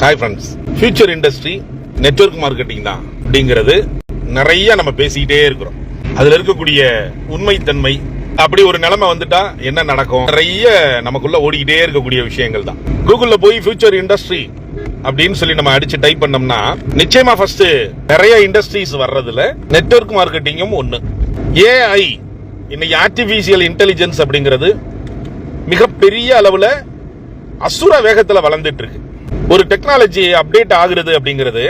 Hi friends future industry network marketing தான் அப்படிங்கிறது நிறைய நம்ம பேசிக்கிட்டே இருக்கிறோம். அதுல இருக்கக்கூடிய உண்மைத்தன்மை அப்படி ஒரு நிலைமை வந்துட்டா என்ன நடக்கும்? நிறைய நமக்குள்ள ஓடிக்கிட்டே இருக்கக்கூடிய விஷயங்கள் தான். கூகுள்ல போய் ஃபியூச்சர் இண்டஸ்ட்ரி அப்படின்னு சொல்லி நம்ம அடிச்சு டைப் பண்ணோம்னா நிச்சயமா ஃபர்ஸ்ட் நிறைய இண்டஸ்ட்ரீஸ் வர்றதுல நெட்ஒர்க் மார்க்கெட்டிங்கும் ஒண்ணு. ஏஐ இன்னைக்கு ஆர்டிபிஷியல் இன்டெலிஜென்ஸ் அப்படிங்கிறது மிகப்பெரிய அளவுல அசுர வேகத்துல வளர்ந்துட்டு இருக்கு. ஒரு டெக்னாலஜி அப்டேட் ஆகுறது அப்படிங்கிறது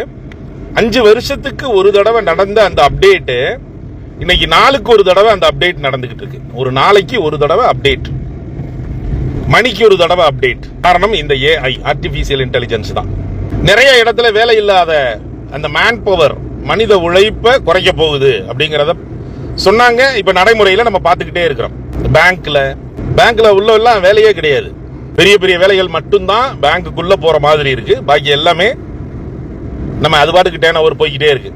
அஞ்சு வருஷத்துக்கு ஒரு தடவை நடந்த அந்த அப்டேட்டு இன்னைக்கு நாளுக்கு ஒரு தடவை அந்த அப்டேட் நடந்துகிட்டு இருக்கு. ஒரு நாளைக்கு ஒரு தடவை அப்டேட் மணிக்கு ஒரு தடவை அப்டேட் காரணம் இந்த ஏஐ ஆர்டிபிஷியல் இன்டெலிஜென்ஸ் தான். நிறைய இடத்துல வேலை இல்லாத அந்த மேன் பவர் மனித உழைப்பை குறைக்க போகுது அப்படிங்கிறத சொன்னாங்க. இப்போ நடைமுறையில் நம்ம பார்த்துக்கிட்டே இருக்கிறோம். பேங்க்ல பேங்க்ல உள்ள எல்லாம் வேலையே கிடையாது. பெரிய பெரிய வேலைகள் மட்டும்தான் பேங்க்குள்ள போற மாதிரி இருக்கு. பாக்கி எல்லாமே நம்ம அது பாட்டுக்கு டேன் ஓவர் போய்கிட்டே இருக்கு.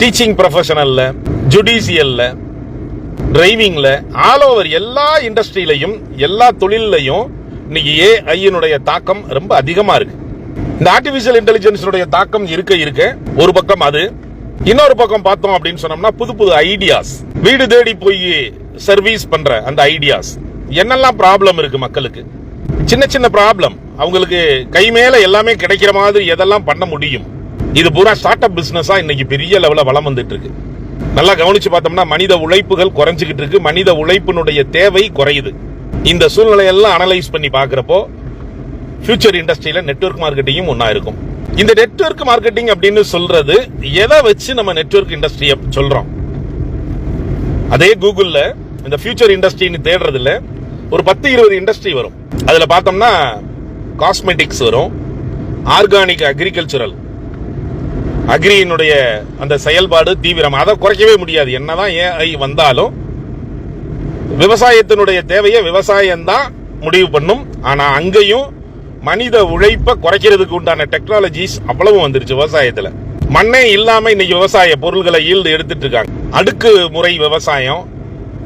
டீச்சிங் ப்ரொஃபஷனல்ல ஜுடிஷியல்ல டிரைவிங்ல ஆல் ஓவர் எல்லா இண்டஸ்ட்ரியிலையும் எல்லா தொழிலையும் இன்னைக்கு ஏஐனுடைய தாக்கம் ரொம்ப அதிகமா இருக்கு. இந்த ஆர்டிபிஷியல் இன்டெலிஜென்ஸினுடைய தாக்கம் இருக்க இருக்க ஒரு பக்கம் அது இன்னொரு பக்கம் பார்த்தோம் அப்படின்னு சொன்னோம்னா புது புது ஐடியாஸ் வீடு தேடி போய் சர்வீஸ் பண்ற அந்த ஐடியாஸ் என்னெல்லாம் ப்ராப்ளம் இருக்கு மக்களுக்கு? சின்ன சின்ன ப்ராப்ளம் அவங்களுக்கு கை மேல எல்லாமே கிடைக்கிற மாதிரி எதெல்லாம் பண்ண முடியும்? இது பூரா ஸ்டார்ட் அப் பிசினஸா இன்னைக்கு பெரிய லெவல வளம் வந்துட்டு இருக்கு. நல்லா கவனிச்சு பார்த்தோம்னா மனித உழைப்புகள் குறைஞ்சுக்கிட்டு இருக்கு. மனித உழைப்பினுடைய தேவை குறையுது. இந்த சூழ்நிலையெல்லாம் அனலைஸ் பண்ணி பார்க்குறப்போ ஃபியூச்சர் இண்டஸ்ட்ரியில நெட்வொர்க் மார்க்கெட்டிங்கும் ஒன்னா இருக்கும். இந்த நெட்வொர்க் மார்க்கெட்டிங் அப்படின்னு சொல்றது எதை வச்சு நம்ம நெட்வொர்க் இண்டஸ்ட்ரியை சொல்றோம்? அதே கூகுள்ல இந்த ஃபியூச்சர் இண்டஸ்ட்ரின்னு தேடுறதுல ஒரு பத்து இருபது இண்டஸ்ட்ரி வரும். அதில் பார்த்தோம்னா காஸ்மெட்டிக்ஸ் வரும். ஆர்கானிக் அக்ரிகல்ச்சரல் அக்ரியினுடைய அந்த செயல்பாடு தீவிரம் அதை குறைக்கவே முடியாது. என்னதான் ஏஐ வந்தாலும் விவசாயத்தினுடைய தேவையை விவசாயம் தான் முடிவு பண்ணும். ஆனால் அங்கேயும் மனித உழைப்பை குறைக்கிறதுக்கு உண்டான டெக்னாலஜிஸ் அவ்வளவு வந்துருச்சு விவசாயத்தில். மண்ணே இல்லாமல் இன்னைக்கு விவசாய பொருள்களை ஈல்டு எடுத்துட்டு இருக்காங்க. அடுக்கு முறை விவசாயம்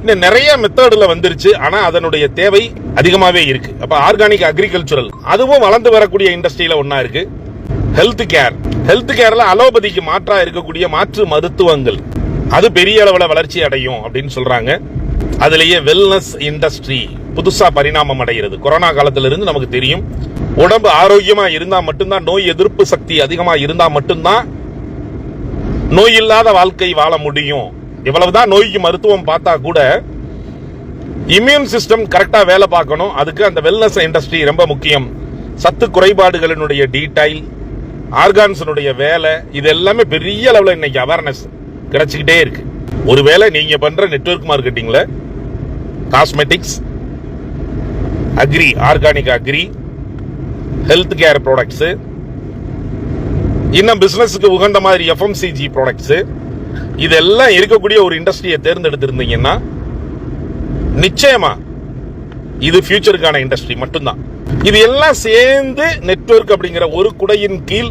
இன்னும் நிறைய மெத்தடில் வந்துருச்சு. ஆனால் அதனுடைய தேவை அதிகமாகவே இருக்கு. அப்போ ஆர்கானிக் அக்ரிகல்ச்சுரல் அதுவும் வளர்ந்து வரக்கூடிய இண்டஸ்ட்ரியில் ஒன்றா இருக்கு. ஹெல்த் கேர் ஹெல்த் கேரில் அலோபதிக்கு மாற்றாக இருக்கக்கூடிய மாற்று மருத்துவங்கள். அது பெரிய அளவில் வளர்ச்சி அடையும் அப்படின்னு சொல்கிறாங்க அதுலேயே வெல்னஸ் இண்டஸ்ட்ரி புதுசாக பரிணாமம் அடைகிறது. கொரோனா காலத்திலிருந்து நமக்கு தெரியும். உடம்பு ஆரோக்கியமாக இருந்தால் மட்டும்தான் நோய் எதிர்ப்பு சக்தி அதிகமாக இருந்தால் மட்டும்தான் நோய் இல்லாத வாழ்க்கை வாழ முடியும். இவ்வளவுதான் நோய்க்கு மருத்துவம் பார்த்தா கூட இம்யூன் சிஸ்டம் கரெக்டாக வேலை பார்க்கணும். அதுக்கு அந்த வெல்னஸ் இண்டஸ்ட்ரி ரொம்ப முக்கியம். சத்து குறைபாடுகளினுடைய டீடைல் ஆர்கான்ஸினுடைய வேலை இது எல்லாமே பெரிய லெவலில் இன்னைக்கு அவேர்னஸ் கிடைச்சிக்கிட்டே இருக்கு. ஒருவேளை நீங்க பண்ற network மார்க்கெட்டிங்ல cosmetics agri organic agri health care products இன்னும் பிசினஸுக்கு உகந்த மாதிரி எஃப்எம்சிஜி ப்ராடக்ட்ஸ் இதெல்லாம் இருக்கக்கூடிய ஒரு இண்டஸ்ட்ரியை தேர்ந்தெடுத்திருந்தீங்கன்னா நிச்சயமா இது ஃபியூச்சருக்கான இண்டஸ்ட்ரி மட்டும்தான். இது எல்லாம் சேர்ந்து நெட்வொர்க் அப்படிங்கிற ஒரு குடையின் கீழ்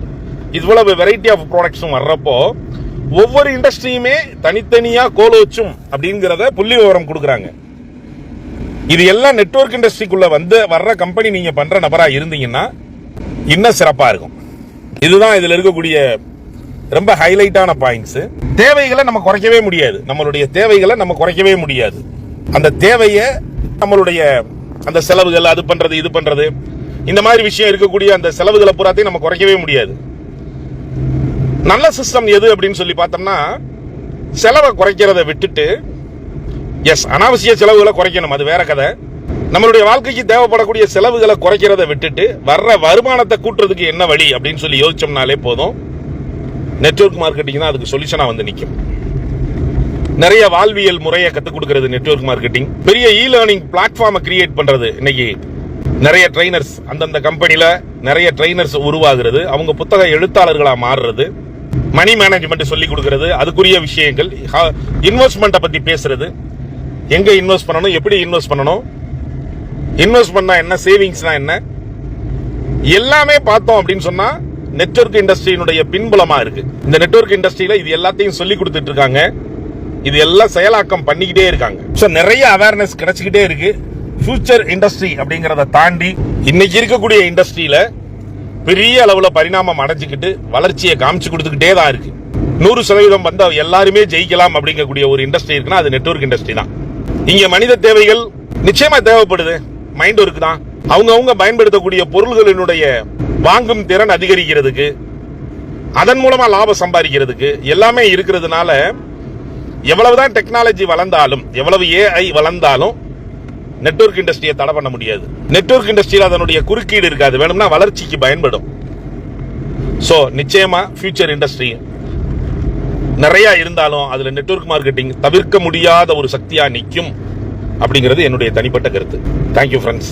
இவ்வளவு வெரைட்டி ஆஃப் ப்ராடக்ட்ஸும் வர்றப்போ ஒவ்வொரு இண்டஸ்ட்ரியுமே தனித்தனியா கோலோச்சும் அப்படிங்கிறத புள்ளி விவரம் கொடுக்குறாங்க. இது எல்லாம் நெட்வொர்க் இண்டஸ்ட்ரிக்குள்ள வந்து வர்ற கம்பெனி நீங்க பண்ற நபரா இருந்தீங்கன்னா இன்னும் சிறப்பா இருக்கும். இதுதான் இதுல இருக்கக்கூடிய ரொம்ப ஹைலைட்டான பாயிண்ட்ஸ் தேவைகளை நம்ம குறைக்கவே முடியாது. நம்மளுடைய தேவைகளை நம்ம குறைக்கவே முடியாது. அந்த தேவையை நம்மளுடைய அந்த செலவுகள் அது பண்றது இது பண்றது இந்த மாதிரி விஷயம் இருக்கக்கூடிய அந்த செலவுகளை பூராத்தையும் நம்ம குறைக்கவே முடியாது. நல்ல சிஸ்டம் எது அப்படின்னு சொல்லி பார்த்தோம்னா செலவை குறைக்கிறத விட்டுட்டு எஸ் அனாவசிய செலவுகளை குறைக்கணும். அது வேற கதை. நம்மளுடைய வாழ்க்கைக்கு தேவைப்படக்கூடிய செலவுகளை குறைக்கிறத விட்டுட்டு வர்ற வருமானத்தை கூட்டுறதுக்கு என்ன வழி அப்படின்னு சொல்லி யோசிச்சோம்னாலே போதும். நெட்ஒர்க் மார்க்கெட்டிங் தான் அதுக்கு சொல்யூஷனாக வந்து நிற்கும் நிறைய வாழ்வியல் முறையை கற்றுக் கொடுக்கறது நெட்வொர்க் மார்க்கெட்டிங் பெரிய இ லேர்னிங் பிளாட்ஃபார்மை கிரியேட் பண்ணுறது இன்னைக்கு நிறைய ட்ரைனர்ஸ் அந்தந்த கம்பெனியில் நிறைய ட்ரைனர்ஸ் உருவாகிறது. அவங்க புத்தக எழுத்தாளர்களாக மாறுறது. மணி மேனேஜ்மெண்ட் சொல்லி கொடுக்கறது. அதுக்குரிய விஷயங்கள். இன்வெஸ்ட்மெண்ட்டை பற்றி பேசுறது. எங்க இன்வெஸ்ட் பண்ணணும்? எப்படி இன்வெஸ்ட் பண்ணணும்? இன்வெஸ்ட் பண்ணா என்ன? சேவிங்ஸ்னா என்ன? எல்லாமே பார்த்தோம் அப்படின்னு சொன்னா நெட்வொர்க் இண்டஸ்ட்ரியினுடைய பின்புலமா இருக்கு. இந்த நெட்வொர்க் இண்டஸ்ட்ரியில இது எல்லாத்தையும் சொல்லி கொடுத்துட்டு இருக்காங்க. இது எல்லாம் செயலாக்கம் பண்ணிக்கிட்டே இருக்காங்க. ஸோ நிறைய அவேர்னஸ் கிடைச்சிக்கிட்டே இருக்கு. ஃபியூச்சர் இண்டஸ்ட்ரி அப்படிங்கிறத தாண்டி இன்னைக்கு இருக்கக்கூடிய இண்டஸ்ட்ரியில பெரிய அளவுல பரிணாமம் அடைஞ்சுக்கிட்டு வளர்ச்சியை காமிச்சு கொடுத்துக்கிட்டே தான் இருக்கு. நூறு சதவீதம் வந்து எல்லாருமே ஜெயிக்கலாம் அப்படிங்கக்கூடிய ஒரு இண்டஸ்ட்ரி இருக்குன்னா அது நெட்வொர்க் இண்டஸ்ட்ரி தான். இங்க மனித தேவைகள் நிச்சயமா தேவைப்படுது. மைண்ட் ஒர்க் தான். அவங்க அவங்க பயன்படுத்தக்கூடிய பொருள்களினுடைய வாங்கும் திறன் அதிகரிக்கிறதுக்கு அதன் மூலமா லாபம் சம்பாதிக்கிறதுக்கு எல்லாமே இருக்கிறதுனால எவ்வளவுதான் டெக்னாலஜி வளர்ந்தாலும் எவ்வளவு ஏஐ வளர்ந்தாலும் நெட்வொர்க் இண்டஸ்ட்ரியை தடை பண்ண முடியாது. நெட்வொர்க் இண்டஸ்ட்ரியில் அதனுடைய குறுக்கீடு இருக்காது. வேணும்னா வளர்ச்சிக்கு பயன்படும். ஸோ நிச்சயமா ஃபியூச்சர் இண்டஸ்ட்ரி நிறைய இருந்தாலும் அதுல நெட்வொர்க் மார்க்கெட்டிங் தவிர்க்க முடியாத ஒரு சக்தியா நிற்கும் அப்படிங்கிறது என்னுடைய தனிப்பட்ட கருத்து. Thank you friends